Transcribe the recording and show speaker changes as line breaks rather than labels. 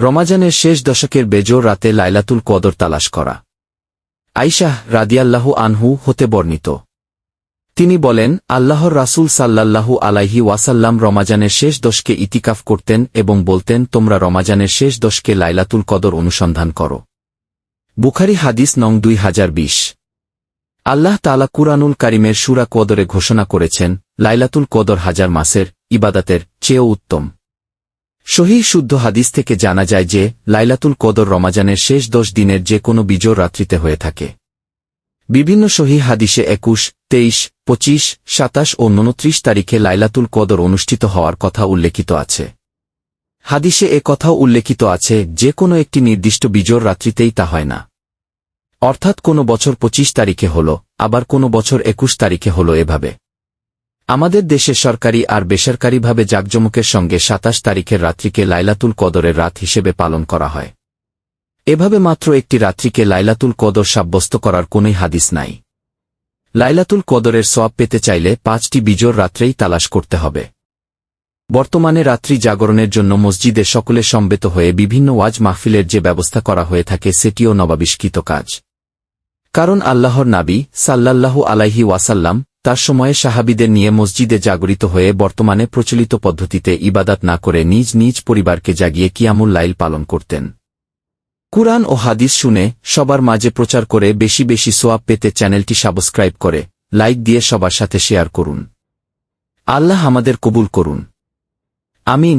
রমাজানের শেষ দশকের বেজোর রাতে লাইলাতুল কদর তালাশ করা। আইশাহ রাদিয়াল্লাহু আনহু হতে বর্ণিত। তিনি বলেন, আল্লাহর রাসূল সাল্লাল্লাহু আলাইহি ওয়াসাল্লাম রমাজানের শেষ দশকে ইতিকাফ করতেন এবং বলতেন, তোমরা রমাজানের শেষ দশকে লাইলাতুল কদর অনুসন্ধান করো। বুখারি হাদিস নং দুই হাজার বিশ। আল্লাহ তালা কুরআনুল কারিমের সুরা কদরে ঘোষণা করেছেন, লাইলাতুল কদর হাজার মাসের ইবাদাতের চেয়েও উত্তম। সহি শুদ্ধ হাদিস থেকে জানা যায় যে, লাইলাতুল কদর রমাজানের শেষ দশ দিনের যে কোনো বিজোর রাত্রিতে হয়ে থাকে। বিভিন্ন সহি হাদিসে একুশ, তেইশ, পঁচিশ, সাতাশ ও উনত্রিশ তারিখে লাইলাতুল কদর অনুষ্ঠিত হওয়ার কথা উল্লেখিত আছে। হাদিসে এ কথাও উল্লেখিত আছে, যে কোনো একটি নির্দিষ্ট বিজোর রাত্রিতেই তা হয় না। অর্থাৎ কোনো বছর পঁচিশ তারিখে হল, আবার কোনো বছর একুশ তারিখে হল এভাবে। আমাদের দেশে সরকারি আর বেসরকারিভাবে জাকজমকের সঙ্গে সাতাশ তারিখের রাত্রিকে লাইলাতুল কদরের রাত হিসেবে পালন করা হয়। এভাবে মাত্র একটি রাত্রিকে লাইলাতুল কদর সাব্যস্ত করার কোনই হাদিস নাই। লাইলাতুল কদরের সওয়াব পেতে চাইলে পাঁচটি বিজোর রাত্রেই তালাশ করতে হবে। বর্তমানে রাত্রি জাগরণের জন্য মসজিদে সকলে সম্বেত হয়ে বিভিন্ন ওয়াজ মাহফিলের যে ব্যবস্থা করা হয়ে থাকে সেটিও নবাবিষ্কৃত কাজ। কারণ আল্লাহর নাবী সাল্লাল্লাহু আলাইহি ওয়াসাল্লাম তার সময়ে সাহাবিদের নিয়ে মসজিদে জাগরিত হয়ে বর্তমানে প্রচলিত পদ্ধতিতে ইবাদাত না করে নিজ নিজ পরিবারকে জাগিয়ে কিয়ামুল লাইল পালন করতেন। কুরআন ও হাদিস শুনে সবার মাঝে প্রচার করে বেশি বেশি সোয়াব পেতে চ্যানেলটি সাবস্ক্রাইব করে, লাইক দিয়ে সবার সাথে শেয়ার করুন। আল্লাহ আমাদের কবুল করুন। আমিন।